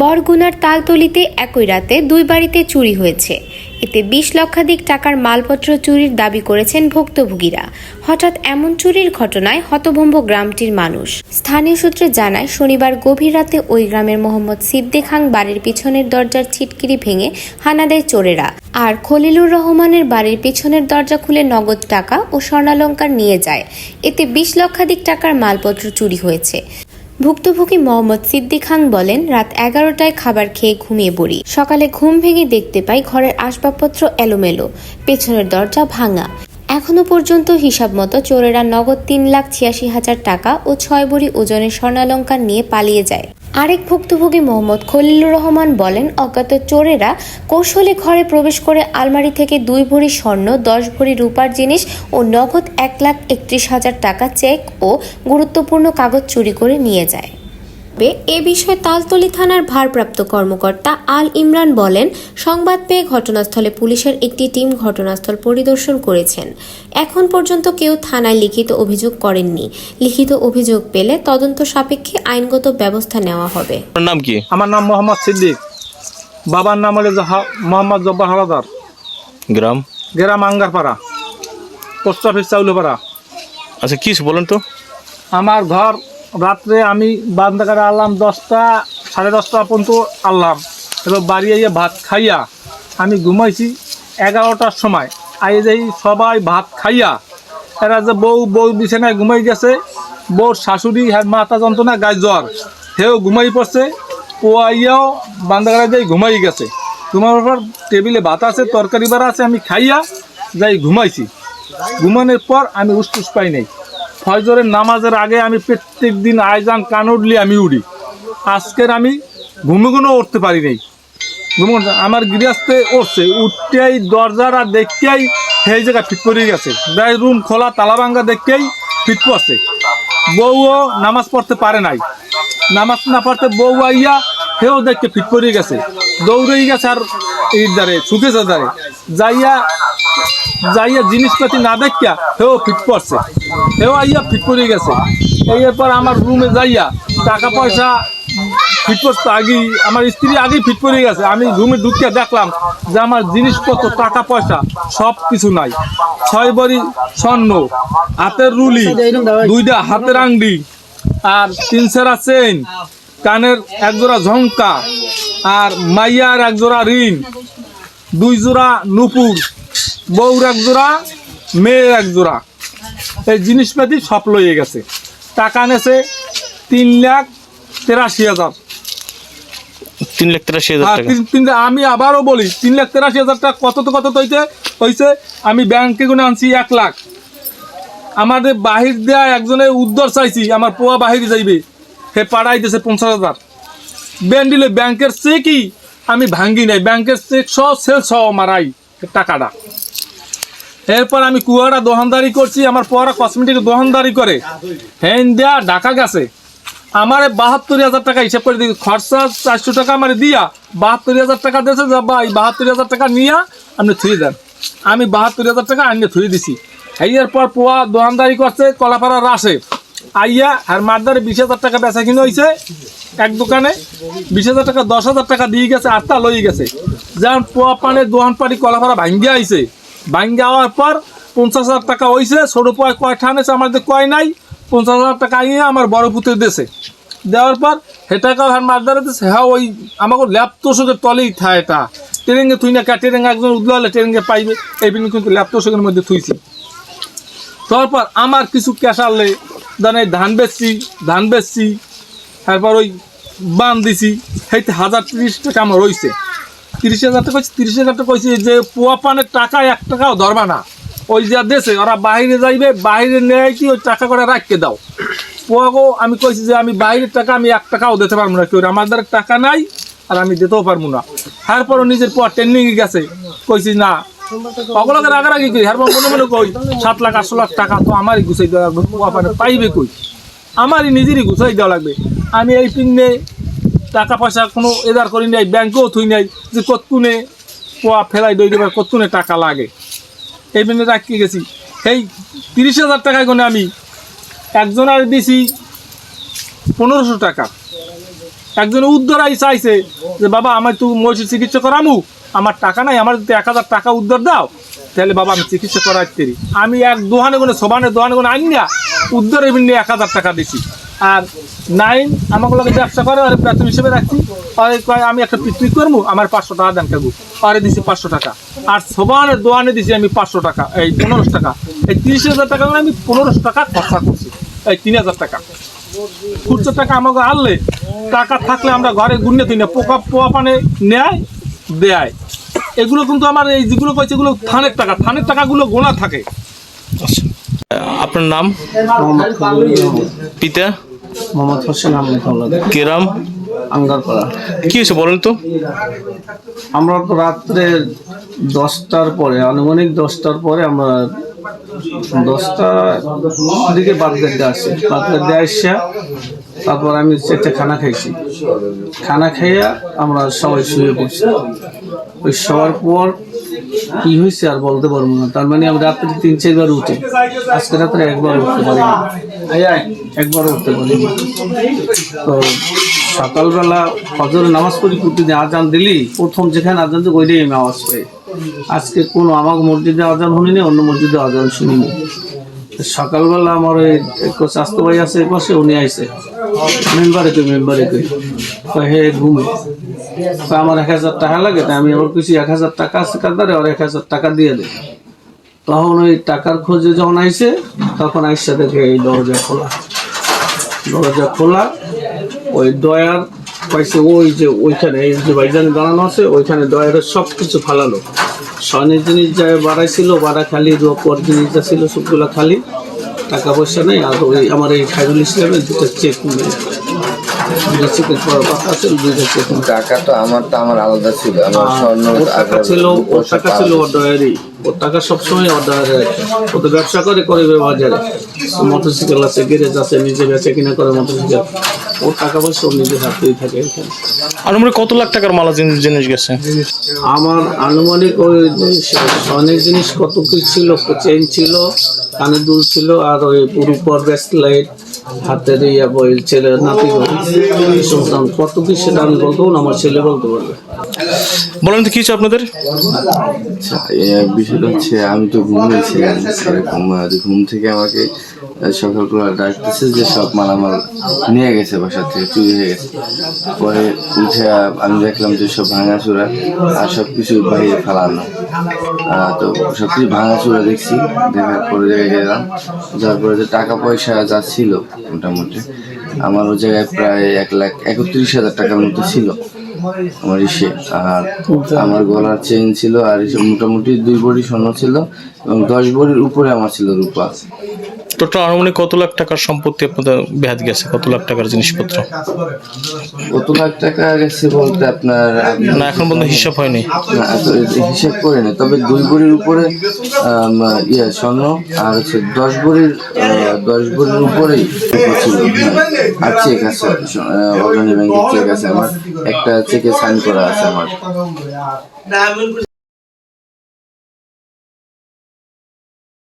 বরগুনার তালতলিতে একই রাতে দুই বাড়িতে চুরি হয়েছে। এতে বিশ লক্ষাধিক টাকার মালপত্র চুরির দাবি করেছেন ভুক্তভোগীরা। হঠাৎ এমন চুরির ঘটনায় হতভম্ব গ্রামটির মানুষ। স্থানীয় সূত্রে জানায়, শনিবার গভীর রাতে ওই গ্রামের মোহাম্মদ সিদ্দিক খান বাড়ির পিছনের দরজার ছিটকিরি ভেঙে হানা দেয় চোরেরা। আর খলিলুর রহমানের বাড়ির পিছনের দরজা খুলে নগদ টাকা ও স্বর্ণালঙ্কার নিয়ে যায়। এতে বিশ লক্ষাধিক টাকার মালপত্র চুরি হয়েছে। ভুক্তভোগী মোহাম্মদ সিদ্দিক খান বলেন, রাত এগারোটায় খাবার খেয়ে ঘুমিয়ে পড়ি। সকালে ঘুম ভেঙে দেখতে পাই ঘরের আসবাবপত্র এলোমেলো, পেছনের দরজা ভাঙা। এখনও পর্যন্ত হিসাব মতো চোরেরা নগদ তিন লাখ ছিয়াশি হাজার টাকা ও ছয় বড়ি ওজনের স্বর্ণালঙ্কার নিয়ে পালিয়ে যায়। আরেক ভুক্তভোগী মোহাম্মদ খলিলুর রহমান বলেন, অজ্ঞাত চোরেরা কৌশলে ঘরে প্রবেশ করে আলমারি থেকে দুই ভরি স্বর্ণ, দশ ভরি রূপার জিনিস ও নগদ এক লাখ একত্রিশ হাজার টাকা চেক ও গুরুত্বপূর্ণ কাগজ চুরি করে নিয়ে যায়। তবে এ বিষয়ে তালতলি থানার ভারপ্রাপ্ত কর্মকর্তা আল ইমরান বলেন সংবাদ পেয়ে ঘটনাস্থলে পুলিশের একটি টিম ঘটনাস্থল পরিদর্শন করেছেন। এখন পর্যন্ত কেউ থানায় লিখিত অভিযোগ করেননি। লিখিত অভিযোগ পেলে তদন্ত সাপেক্ষে আইনগত ব্যবস্থা নেওয়া হবে। নাম কি? আমার নাম মোহাম্মদ সিদ্দিক। বাবার নাম হলো জাহা- মোহাম্মদ জব্বার হাওলাদার। গ্রাম? গ্রাম আঙ্গারপাড়া। Post office Chaulpara. আচ্ছা কি বলেন তো? আমার ঘর রাত্রে আমি বান্দাকারে আনলাম দশটা, সাড়ে দশটা পর্যন্ত আনলাম। এবার বাড়ি আইয়ে ভাত খাইয়া আমি ঘুমাইছি এগারোটার সময়। আই যাই সবাই ভাত খাইয়া, এরা যে বউ বউ বিছানায় ঘুমাই গেছে, বউর শাশুড়ি হ্যাঁ মাথা যন্ত্রণা, গায়ে জ্বর, সেও ঘুমাই পড়ছে, ও আইয়াও বান্দাকারে যাই ঘুমাই গেছে। ঘুমানোর পর টেবিলে ভাত আছে, তরকারি বাড়া আছে, আমি খাইয়া যাই ঘুমাইছি। ঘুমানোর পর আমি উসটুস পাই নাই। ফজরের নামাজের আগে আমি প্রত্যেক দিন আয়জান কান উঠলে আমি উড়ি আজকের আমি ঘুমে কোনো উঠতে পারি নাই। আমার গৃহস্থে উঠছে, উঠতেই দরজাটা দেখতেই সেই জায়গায় ফিট পড়ে গেছে। যাই রুম খোলা তালাবাঙ্গা দেখতেই ফিট পড়ছে বউও নামাজ পড়তে পারে নাই। নামাজ না পড়তে বউ আইয়া সেও দেখতে ফিট পড়ে গেছে। দৌড়েই গেছে আর এই দ্বারে শুকেছে দ্বারে। যাইয়া যাইয়া জিনিসপাতি না দেখিয়া সেও ফিট পড়ছে সেও আইয়া ফিট করে গেছে। এরপর আমার রুমে যাইয়া টাকা পয়সা ফিট পড়তে আগেই, আমার স্ত্রী আগেই ফিট করে গেছে। আমি রুমে ঢুকিয়ে দেখলাম যে আমার জিনিসপত্র, টাকা পয়সা সব কিছু নাই। ছয় বড়ি স্বর্ণ, হাতের রুলি, দুইটা হাতের আংডি আর তিন সেরা চেন কানের একজোড়া ঝঙ্কা আর মাইয়ার একজোড়া ঋণ দুই জোড়া নুপুর, বউর এক জোড়া, মেয়ের এক জোড়া। এই জিনিসপাতি সব লইয়ে গেছে। টাকা নেছে তিন লাখ তেরাশি হাজার। তিন লাখ তেরাশি হাজার টাকা। তিন- আমি আবারও বলি তিন লাখ তেরাশি হাজার টাকা কত তো কত হইতে হয়েছে আমি ব্যাংকে গুনে আনছি এক লাখ। আমাদের বাহির দেয়া একজনের উদ্ধার চাইছি আমার পোয়া বাহির যাইবে। হে পাড়াই দিয়েছে পঞ্চাশ হাজার। ব্যান্ডিলে ব্যাংকের চেকই আমি ভাঙ্গি নাই। ব্যাংকের চেক সহ সেল সহ মারাই টাকাটা। এরপর আমি কুয়ারা দোকানদারি করছি, আমার পোয়ারা কসমেটিক দোকানদারি করে। হ্যান দেয়া ঢাকা গেছে। আমার বাহাত্তর হাজার টাকা হিসাব করে দিই খরচা চারশো টাকা আমার দিয়া, বাহাত্তর হাজার টাকা দিয়েছে যা, ভাই, বাহাত্তর হাজার টাকা নিয়ে আপনি থুয়ে দেন। আমি বাহাত্তর হাজার টাকা আনিয়ে থুয়ে দিছি। এর পর পোয়া দোকানদারি করছে, কলাপাড়া রাসে। আইয়া আর মারদারে বিশ হাজার টাকা বেচা কিনে হয়েছে এক দোকানে। বিশ হাজার টাকা, দশ হাজার টাকা দিয়ে গেছে, আটটা লই গেছে। যেমন পোয়া পানের দোকান পাড়ি কলাপাড়া ভাঙ্গে আইছে। ভাঙ্গে যাওয়ার পর পঞ্চাশ হাজার টাকা হয়েছে ছোটো পোয়া কয় ঠানেছে আমাদের কয় নাই, পঞ্চাশ হাজার টাকা আনিয়ে আমার বড় পুত্রে দেশে দেওয়ার পর সেটাকে হ্যাঁ মারদারে দিছে হ্যাঁ ওই আমাকে ল্যাপটপের তলেই থা এটা। ট্রেনে থুই না ট্রেনে একজন উদলা ট্রেনে পাইবে, এই জন্য কিন্তু ল্যাপটপের মধ্যে থুইছি। তারপর আমার কিছু ক্যাশ আনলে ধান বেচছি ধান বেচছি, তারপর ওই বান দিছি সেইতে হাজার তিরিশ টাকা আমার রয়েছে তিরিশ হাজার টাকা তিরিশ হাজার টাকা যে পোয়া পানের টাকা এক টাকাও ধরবা না। ওই যা দেশে, ওরা বাইরে যাইবে, বাইরে নেয় কি ওই টাকা করে রাখতে দাও। পোয়াগো আমি কইছি যে আমি বাইরের টাকা আমি এক টাকাও দিতে পারব না, কেউ আমার দ্বারা টাকা নাই আর আমি দিতেও পারব না। তারপরও নিজের পোয়া ট্রেনিং গেছে। কইছি না। অগলকে রাগারাগি কই হারবার মনে মনে কই, সাত লাখ, আটশো লাখ টাকা তো আমারই গুছাই দেওয়া লাগবে, পোয়া পানে পাইবে কই? আমারই নিজেরই গুছাই দেওয়া লাগবে। আমি এই পিনে টাকা পয়সা কোনো এদার করি নাই, ব্যাংকেও থুই নাই, যে কতকুনে পোয়া ফেলাই দই দেবার কতকুনে টাকা লাগে। এই পিনে রাখি গেছি। এই তিরিশ হাজার টাকায় কোনে আমি একজনের দিছি পনেরোশো টাকা। একজন উদ্ধারাই চাইছে যে, বাবা আমার তুই মহিষের চিকিৎসা করামু, আমার টাকা নাই, আমার যদি এক হাজার টাকা উদ্ধার দাও, তাহলে বাবা, আমি চিকিৎসা করাইতে আমি এক দোহানে কোনো সোবানে দোহানে কোনো আইন না উদ্ধার এমনি এক হাজার টাকা দিছি। আর নাইন আমাকে লোকে ব্যবসা করে আর বেতন হিসেবে রাখছি। আর কয় আমি একটা পিকনিক করব আমার পাঁচশো টাকা দেন কাকু আরে দিছি পাঁচশো টাকা। আর সোবানের দোয়ানে দিছি আমি পাঁচশো টাকা এই পনেরোশো টাকা। এই তিরিশ হাজার টাকা করে আমি পনেরোশো টাকা খরচা করছি। এই তিন হাজার টাকা। খুচরো টাকা আমাকে আনলে টাকা থাকলে আমরা ঘরে গুনে দিই না পোকা পোয়া পানে নেয় দেয়। এগুলো কিন্তু আমার এই যেগুলো কইছে এগুলো থানের টাকা। থানের টাকাগুলো গোনা থাকে। আচ্ছা। আপনার নাম। পিতা? মোহাম্মদ হোসেন আহমেদ কেরাম আঙ্গারপাড়া। কি হয়েছে বলেন তো? আমরা তো রাত্রে দশটার পরে আনুমানিক দশটার পরে আমরা দশটা দিকে গেটে আসি। বাদ গেটে আসা তারপর আমি সেটা খানা খাইছি। খানা খাইয়া আমরা সবাই শুয়ে পড়ছি। ওই শোয়ার পর কি হয়েছে আর বলতে পারব না। তার মানে আমি রাত্রে তিন চারবার উঠে। আজকে রাত্রে একবার উঠতে পারি একবার উঠতে পারি তো সকালবেলা ফজর নামাজ পড়ি প্রতিদিন আজান দিলি, প্রথম যেখানে আজান তো ওইটাই আমি আওয়াজ পাই। আজকে কোনো আমার মসজিদে আজান শুনিনি অন্য মসজিদে আজান শুনিনি। সকালবেলা আমার ওই স্বাস্থ্য ভাই আছে পাশে, উনি আইসে মেম্বারে কই মেম্বারে কই? হে ঘুমে। আমার এক হাজার টাকা লাগে, তাই আমি আবার কিছু এক হাজার টাকা আছে কাদারে আর, এক হাজার টাকা দিয়ে দেয় তখন ওই টাকার খোঁজে যখন আইসে তখন আইসা দেখে এই দরজা খোলা। দরজা খোলা, ওই দয়ার পাইছে ওই যে ওইখানে, এই যে বাইজানে দাঁড়ানো আছে, ওইখানে দয়ারের সব কিছু ফালালো। স্বর্ণের জিনিস যা বাড়াইছিল বাড়া খালি রোপর জিনিস যা ছিল সবগুলো খালি। টাকা পয়সা নেই আর ওই আমার এই খাইরুল ইসলামের দুটো চেক দুটো চেকের কথা আছে দুইটা চেক টাকা তো আমার তো আমার আলাদা ছিল। আমার স্বর্ণ টাকা ছিল ওর টাকা ছিল ওর ডয়ারি ওর টাকা সবসময় ডয়ারে রাখে ও তো ব্যবসা করে করে বাজারে। মোটরসাইকেল আছে গ্যারেজ আছে নিজে বেচে কিনা করে মোটরসাইকেল ওর টাকা পয়সা ওর নিজের হাতেই থাকে এখানে। আনুমানিক কত লাখ টাকার মালা জিনিস জিনিস গেছে? আমার আনুমানিক ওই স্বর্ণের জিনিস কত কি ছিল চেন ছিল কানের দুল ছিল আর ওই রূপর ব্রেসলাইট হাতের ইয়া বই ছেলের নাতি কত কি সেটা আমি বলতে আমার ছেলে বলতে পারবে। বলেন তো, কি হয়েছে আপনাদের? বিষয়টা হচ্ছে, আমি তো ঘুমিয়েছিলাম এরকম ঘুম থেকে আমাকে সকালবেলা ডাকতেছে যে সব মালামাল নিয়ে গেছে বাসা থেকে, চুরি হয়ে গেছে। পরে উঠে আমি দেখলাম যে সব ভাঙাচোরা, আর সব কিছু বাইরে ফেলানো। তো সব কিছু ভাঙাচোরা দেখছি, দেখার পরে জায়গায় গেলাম যার পরে যে টাকা পয়সা যা ছিল, মোটামুটি, আমার ওই জায়গায় প্রায় এক লাখ একত্রিশ হাজার টাকার মতো ছিল। আমার ইসে, আর আমার গলার চেইন ছিল আর মোটামুটি দুই বড়ি স্বর্ণ ছিল এবং দশ বড়ির উপরে আমার ছিল রূপা। টোটাল আনুমানিক কত লাখ টাকার সম্পত্তি আপনাদের বেহাত গেছে? কত লাখ টাকার জিনিসপত্র? কত লাখ টাকা গেছে বলতে আপনার না এখন পর্যন্ত হিসাব হয়নি। না, এত হিসেব করে তবে দুই ভরির উপরে আম, ইয়ে স্বর্ণ আর হচ্ছে দশ ভরির আহ, দশ ভরির উপরেই ছিল। হ্যাঁ। আর চেক আছে অর্গানিক ব্যাংকের চেক আছে আমার। একটা চেকে সাইন করা আছে আমার।